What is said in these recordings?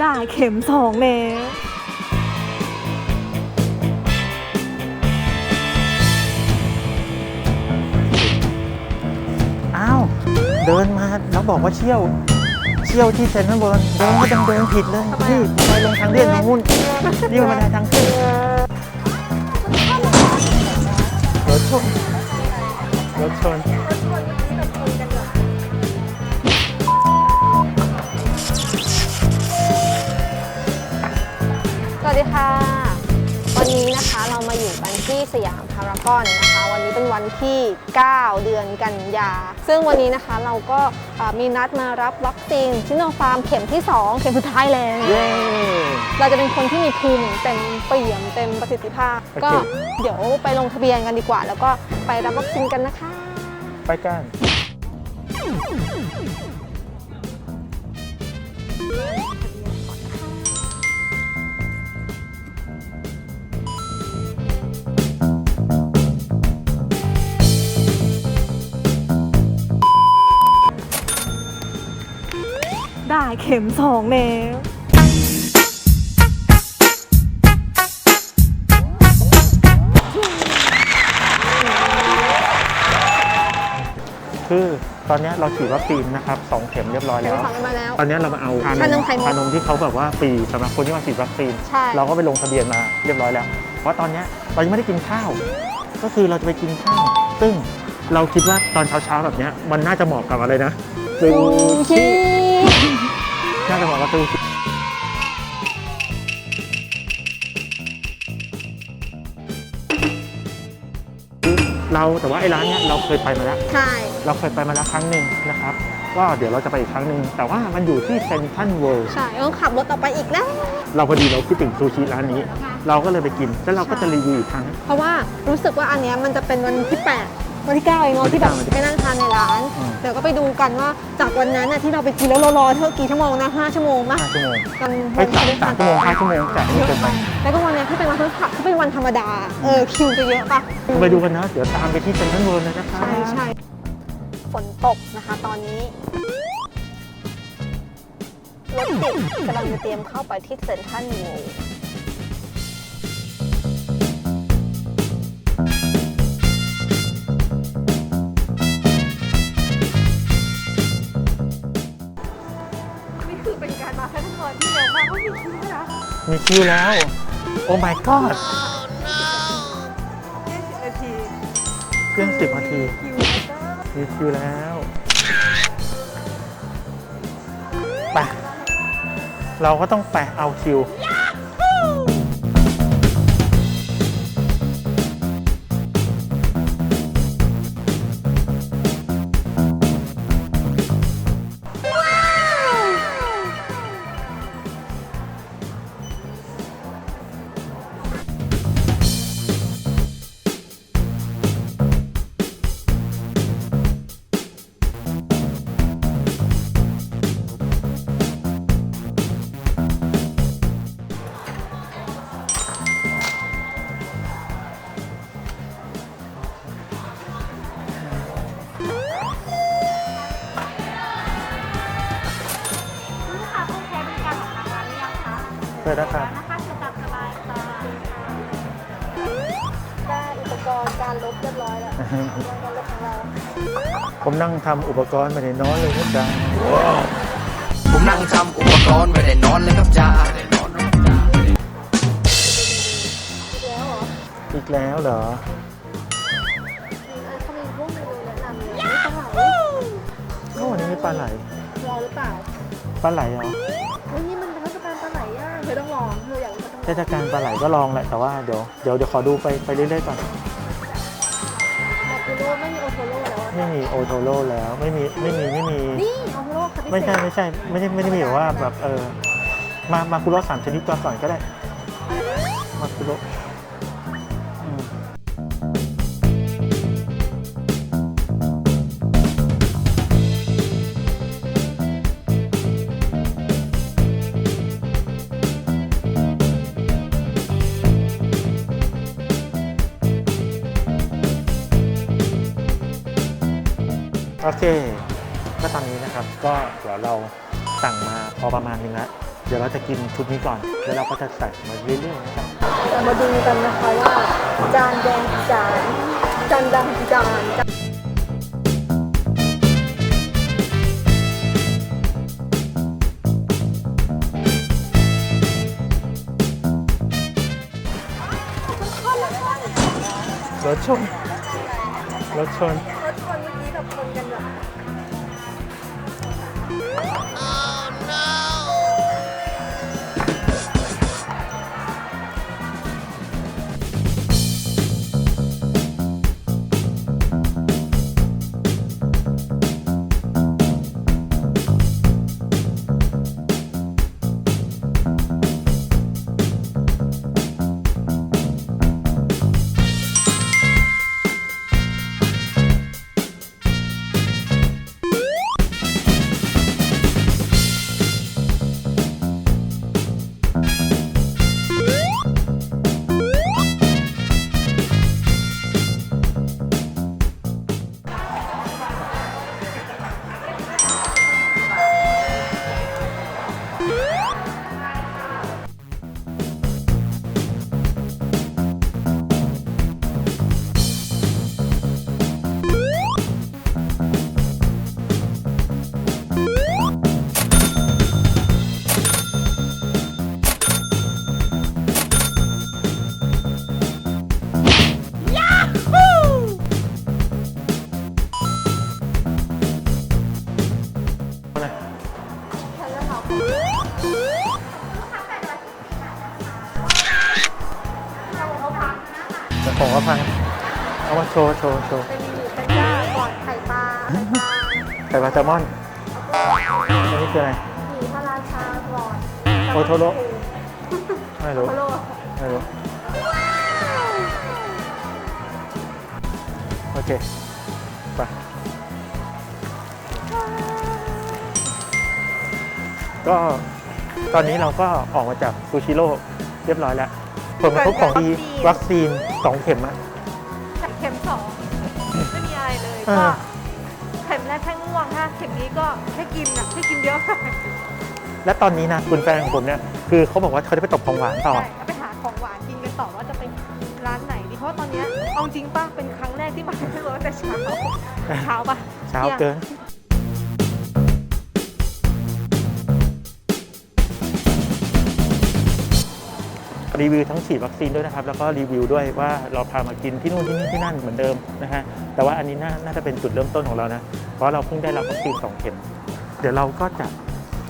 ได้เข็มสองแล้วอ้าว เดินมาแล้วบอกว่าเชี่ยว เชี่ยวที่เซ็นทรัลเวิร์เดินก็ต้องเดินผิดเลยนี่ไปลงทางเลื่อนนู้นนี่มันบันไดทางขึ้นรถชนรถชน วัสดีค่ะ วันนี้นะคะเรามาอยู่กันที่สยามพารากอนนะคะ วันนี้เป็นวันที่ 9 เดือนกันยา ซึ่งวันนี้นะคะเราก็เอ่อมีนัดมารับวัคซีนชิโนฟาร์มเข็มที่ 2 เข็มสุดท้ายแล้วเย้เราจะเป็นคนที่มีภูมิเต็มเปี่ยมเต็มประสิทธิภาพโอเคก็เดี๋ยวไปลงทะเบียนกันดีกว่า แล้วก็ไปรับวัคซีนกันนะคะ ไปกัน ได้เข็มสองแล้วคือตอนนี้เราฉีดวัคซีนนะครับสองเข็มเรียบร้อยเข็มแล้ว สองกันมาแล้ว ตอนนี้เรามาเอาชานมไข่มุกชานมที่เขาแบบว่าฟรีสำหรับคนที่มาฉีดวัคซีน ใช่ เราก็ไปลงทะเบียนมาเรียบร้อยแล้ว เพราะตอนเนี้ยเรายังไม่ได้กินข้าว ก็คือเราจะไปกินข้าว ซึ่งเราคิดว่าตอนเช้าๆแบบเนี้ยมันน่าจะเหมาะกับอะไรนะ ซูชีชิ น่าจะเหมาะกับซูชิเราแต่ว่าไอ้ร้านเนี้ยเราเคยไปมาแล้ว ใช่ เราเคยไปมาแล้วครั้งหนึ่งนะครับ ก็เดี๋ยวเราจะไปอีกครั้งหนึ่งแต่ว่ามันอยู่ที่เซนทรัลเวิลด์ใช่ต้องขับรถต่อไปอีกแล้ว เราพอดีเราคิดถึงซูชิร้านนี้ เราก็เลยไปกินแล้วเราก็จะรีวิวอีกครั้ง เพราะว่ารู้สึกว่าอันเนี้ยมันจะเป็นวันที่8 วันที่ 9 เองเนาะที่แบบวันที่เก้าไปนั่งทานในร้าน อืม เดี๋ยวก็ไปดูกันว่าจากวันนั้นน่ะที่เราไปกินแล้วเรารอเท่ากี่ชั่วโมงนะ5ชั่วโมงปะห้าชั่วโมงวันไปสามสามชั่วโมงห้าชั่วโมงแต่ไม่เกินไปแล้วก็วันเนี้ยที่เป็นวันพฤหัสที่เป็นวันธรรมดาเออคิวจะเยอะปะ ไปดูกันนะ เดี๋ยวตามไปที่เซนทรัลเวิลด์เลยนะคะ ใช่ใช่ฝนตกนะคะตอนนี้รถติดกำลังจะเตรียมเข้าไปที่เซ็นทรัลเวิลด์ มีคิวแล้ว โอ้ my god 20นาทีเครื่องสิบนาที คิวแล้วจ้ามีคิวแล้วไปเราก็ต้องไปเอาคิว กรณ์การลบเรียบร้อยแล้วการลบของเราผมนั่งทำอุปกรณ์ไปในนอนเลยนะจ๊ะผมนั่งทำอุปกรณ์ไม่ได้นอนเลยครับจ้าอีกแล้วเหรออีกแล้วเหรอเขามีพวกเมนูแนะนำเลยไม่ต้องไหลโอ้วันนี้มีปลาไหลรอหรือเปล่าปลาไหลเหรอเฮ้ยนี่มันเป็นเทศกาลปลาไหลอะเธอต้องลองเธออยากรู้ก็ต้องเทศกาลปลาไหลก็ลองแหละแต่ว่าเดี๋ยวเดี๋ยวเดี๋ยวขอดูไปไปเรื่อยๆก่อน ไม่มีโอโทโร่แล้วไม่มีไม่มีไม่มีนี่โอโทโร่ค่ะไม่ใช่ไม่ใช่ไม่ได้ไม่ได้มีแบบว่าแบบเออมามาคุโร่สามชนิดก่อนก่อนก็ได้มาคุโร่ โอเค ก็ตอนนี้นะครับ ก็เดี๋ยวเราสั่งมาพอประมาณนึงแล้วเดี๋ยวเราจะกินชุดนี้ก่อน แล้วเราก็จะใส่มาเรื่อยๆนะครับเรามาดูกันนะคะว่าจานแดงจานจานดำจานจานรถชนรถชน แต่ของก็พังเอามาโชว์โชว์โชว์เป็นหมูเป็นย่าก่อนไข่ปลาไข่ปลาไข่ปลาแซลมอนอันนี้คืออะไรหมีพระราชาก่อนโอโทโร่ไม่รู้โอโทโร่ไม่รู้โอเคไปก็ตอนนี้เราก็ออกมาจากซูชิโร่เรียบร้อยแล้ว ผลกระทบของดีวัคซีนสองเข็มอะเข็มสองไม่มีอะไรเลยอ่าก็เข็มแรกแค่ง่วงถ้าเข็มนี้ก็แค่กินอะแค่กินเยอะและตอนนี้นะคุณแฟนของผมเนี่ยคือเขาบอกว่าเขาจะไปตบของหวานต่อ ใช่ก็ไปหาของหวานกินกันต่อว่าจะไปร้านไหนดีเพราะว่าตอนเนี้ยเอาจริงป่ะเป็นครั้งแรกที่มาที่รถแต่เช้าเช้าป่ะเช้าเกิน รีวิวทั้งฉีดวัคซีนด้วยนะครับ แล้วก็รีวิวด้วยว่าเราพามากินที่นู่นที่นี่ที่นั่นเหมือนเดิมนะฮะแต่ว่าอันนี้น่าน่าจะเป็นจุดเริ่มต้นของเรานะเพราะเราเพิ่งได้รับวัคซีนสองเข็มเดี๋ยวเราก็จะ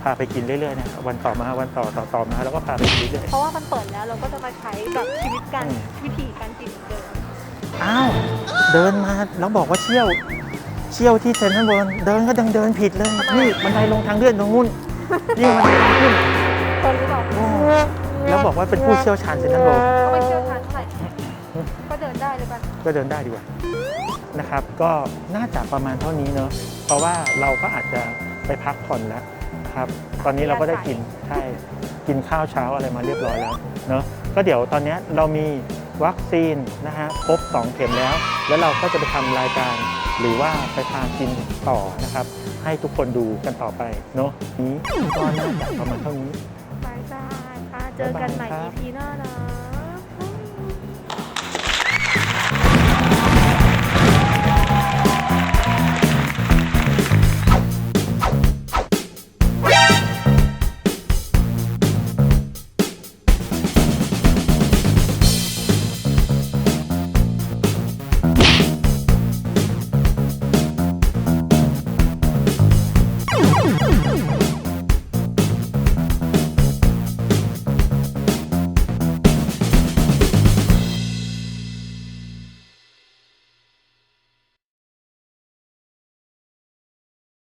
พาไปกินเรื่อยๆนะครับวันต่อมาวันต่อต่อต่อมาแล้วก็พาไปกินเรื่อยเพราะว่ามันเปิดแล้วเราก็จะมาใช้กับชีวิตการอืมวิธีการกินเหมือนเดิมๆอ้าวเดินมาแล้วบอกว่าเชี่ยวเชี่ยวที่เซนทรัลเวิลด์เดินก็ดังเดินผิดเลยนี่บันไดลงทางเลื่อนตรงนู้นนี่มันไดทางขึ้นตอนนี้บอกโอ้แล้ว บอกว่าเป็นผู้เชี่ยวชาญเซนทรัลเวิลด์ก็ไม่เชี่ยวชาญเท่าไหร่ก็เดินได้เลยป่ะก็เดินได้ดีกว่านะครับ ก็น่าจะประมาณเท่านี้เนอะเพราะว่าเราก็อาจจะไปพักผ่อนแล้วครับ ตอนนี้เราก็ได้กินใช่กินข้าวเช้าอะไรมาเรียบร้อยแล้วเนอะก็เดี๋ยวตอนนี้เรามีวัคซีนนะฮะครบ 2 เข็มแล้ว แล้วเราก็จะไปทำรายการ หรือว่าไปพากินต่อนะครับ ให้ทุกคนดูกันต่อไปเนอะนี้ก็น่าจะประมาณเท่านี้ จอกันใหม่บ๊ายบายครับ EP หน้านะ